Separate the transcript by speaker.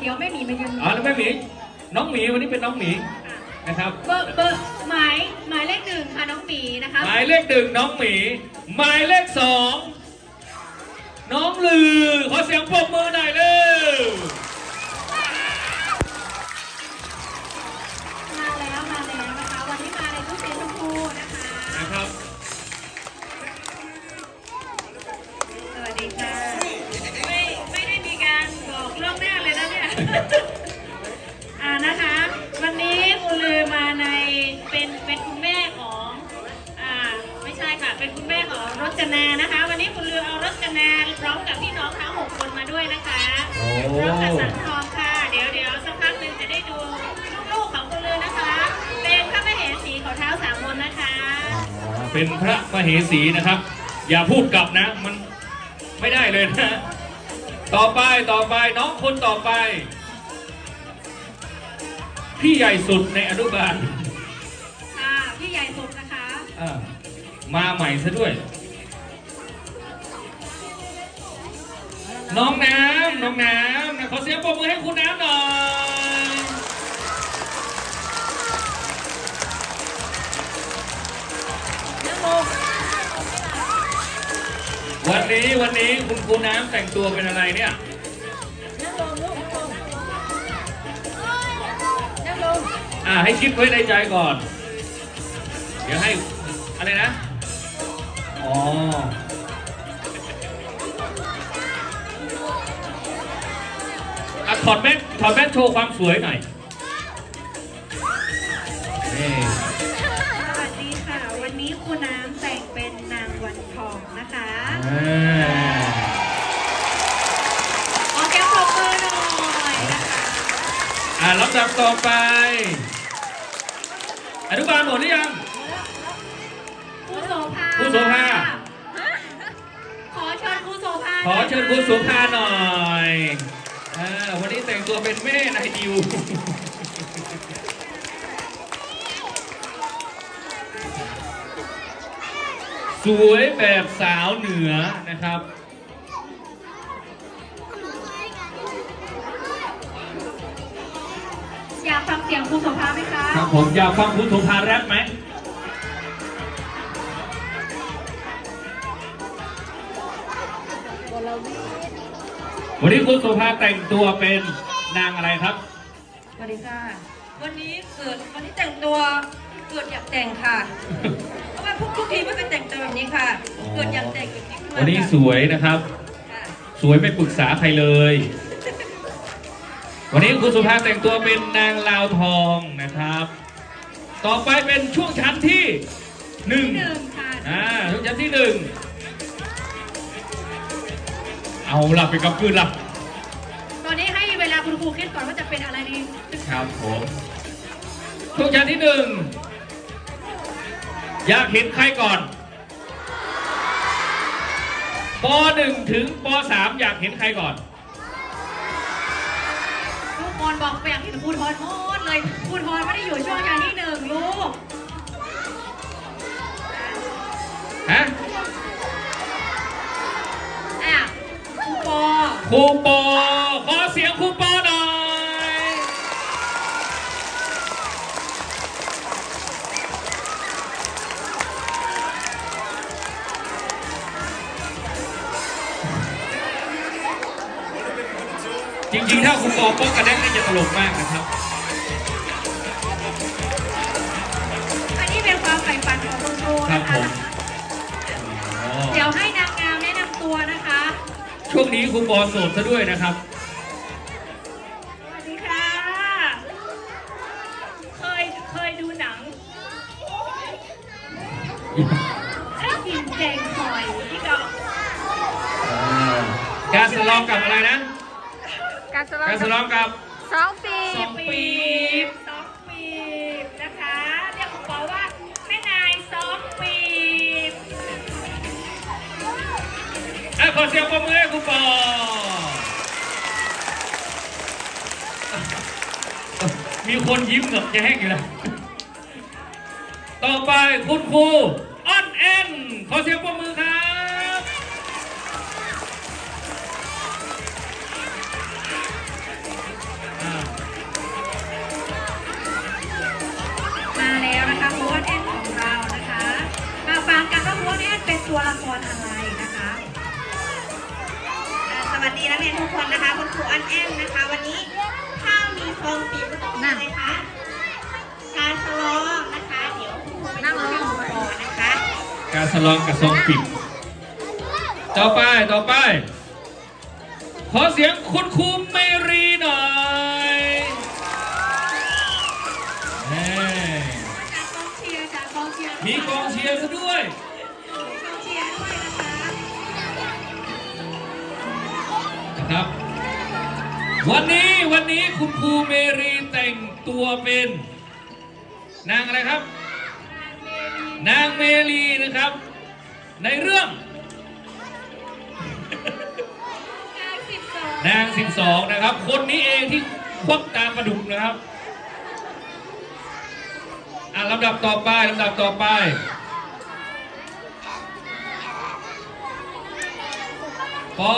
Speaker 1: เดี๋ยวแม่หมีมายืน
Speaker 2: อ๋อแล้วแม่หมีน้องหมีวันนี้เป็นน้องหมีนะครับ
Speaker 1: เบอร์เบอร์หมายหมายเลขหนึ่งค่ะน้องหมีนะคะ
Speaker 2: หมายเลขหนึ่งน้องหมีหมายเลขสองน้องลือขอเสียงปรบมือหน่อยเร็ว
Speaker 1: เป็นเป็นคุณแม่ของอ่าไม่ใช่ค่ะ เป็นคุณแม่ของรจนานะคะ วันนี้คุณลือเอารจนาพร้อมกับพี่น้องทั้งหกคนมาด้วยนะคะ
Speaker 2: โอ้
Speaker 1: พร้อมกับสังทองค่ะ เดี๋ยวเดี๋ยวสักพักหนึ่งจะได้ดูลูกๆของคุณลือนะคะ เป็นพระมเหสีของเท้าสามมนนะคะ
Speaker 2: เป็นพระมเหสีนะครับ อย่าพูดกลับนะ มันไม่ได้เลยนะ ต่อไปต่อไปน้องคนต่อไป พี่ใหญ่สุดในอนุบาล มาใหม่ซะด้วย น้องน้ำน้องน้ำนะขอเสียงปรบมือให้คุณน้ำหน่อยวันนี้วันนี้คุณครูน้ำแต่งตัวเป็นอะไรเนี่ยอ่าให้คิดไว้ในใจก่อน เดี๋ยวให้ อะไรนะ อ๋อ อะถอดแมสถอดแมสโชว์ความสวยหน่อยนี่
Speaker 1: สวัสดีค่ะ วันนี้คุณน้ำแต่งเป็นนางวันทองนะคะ
Speaker 2: อ่า
Speaker 1: ขอแก้ปรบมือหน่อยนะคะ
Speaker 2: อ่าลำดับต่อไป อนุบาลหมดหรือยัง
Speaker 1: ครูโสภา
Speaker 2: ครู โสภา
Speaker 1: ขอเชิญครูโสภา
Speaker 2: ขอเชิญคุณสุภาหน่อยอ่าวันนี้แต่งตัวเป็นแม่นายดิว สวยแบบสาวเหนือนะครับ
Speaker 1: อยากฟังเสียงครูโสภาไหมคะ
Speaker 2: ครับผมอยากฟังคุณสุภาแรปไหม วันนี้คุณสุภาแต่งตัวเป็นนางอะไรครับ
Speaker 3: สวัสดีค่ะ วันนี้เกิดวันนี้แต่งตัวเกิดอยากแต่งค่ะ เพราะว่าทุกทุกทีไม่เป็นแต่งตัวแบบนี้ค่ะ เกิดอยากแต่งแบบนี้ขึ้นมา
Speaker 2: วันนี้
Speaker 3: ค่ะ
Speaker 2: สวยนะครับ
Speaker 3: ค่ะ
Speaker 2: สวยไม่ปรึกษาใครเลย วันนี้คุณสุภาแต่งตัวเป็นนางลาวทองนะครับ ต่อไปเป็นช่วงชั้นที่หนึ่ง
Speaker 1: หนึ่งค่ะ
Speaker 2: อ่าช่วงชั้นที่หนึ่ง เอาล่ะไปกับคืนล่ะ
Speaker 1: ตอนนี้ให้เวลาคุณครูคิดก่อนว่าจะเป็นอะไรดี
Speaker 2: ครับผมช่วงชั้นที่หนึ่งอยากเห็นใครก่อนปหนึ่งถึงปสามอยากเห็นใครก่อน
Speaker 1: ทุกคนบอกไปอยากเห็นครูทอนโทษเลยครูทอนไม่ได้อยู่ช่วงชั้นที่หนึ่งลูก ครูปอ
Speaker 2: ขอเสียงครูปอหน่อย จริงๆ ถ้าครูปอป้องกระแดกนี่จะตลกมากนะครับ
Speaker 1: นี้ครู
Speaker 2: ปอโสดซะด้วยนะครับ
Speaker 1: สวัสดีค่ะ เคย เคยดูหนังกินแจงหอยที่ก็
Speaker 2: การสลองกับอะไรนะ
Speaker 3: การสล
Speaker 2: การสลองกับ
Speaker 3: สองปี
Speaker 2: สอง
Speaker 1: ปีบสองปี
Speaker 2: ขอเสียงปรบมือให้คุณปอมีคนยิ้มเกือบจะแห้งอยู่แล้ต่อไปคุณครูอ้อนเอ็นขอเสียงปรบมือครับ
Speaker 1: มาแล้วนะคะโค้ดแอนของเรานะคะ
Speaker 4: มาฟังกันว่า
Speaker 1: โค้ดแอนเป็นตัวละครอะไร
Speaker 4: สดีนักเรียนทุกคนนะคะคุณครูอันแอนนะคะ วันนี้ถ้ามีฟองปิดก็ต้องอะไรคะการสลองนะคะ เดี๋ยวคุณครูไปดูให้ดูก่อนนะคะ
Speaker 2: การสลองกับซองปิด ต่อไปต่อไป ขอเสียงคุณครูเมรีหน่อยแน่
Speaker 4: จากกองเชียร์จากกองเชียร์
Speaker 2: มีกองเชียร์ซะด้วย ครับ วันนี้วันนี้คุณครูเมรีแต่งตัวเป็น นางอะไรครับ นางเมรีนะครับ ในเรื่อง นาง12นะครับ คนนี้เองที่ควักตามกระดุกนะครับอะลำดับต่อไปลำดับต่อไปปอ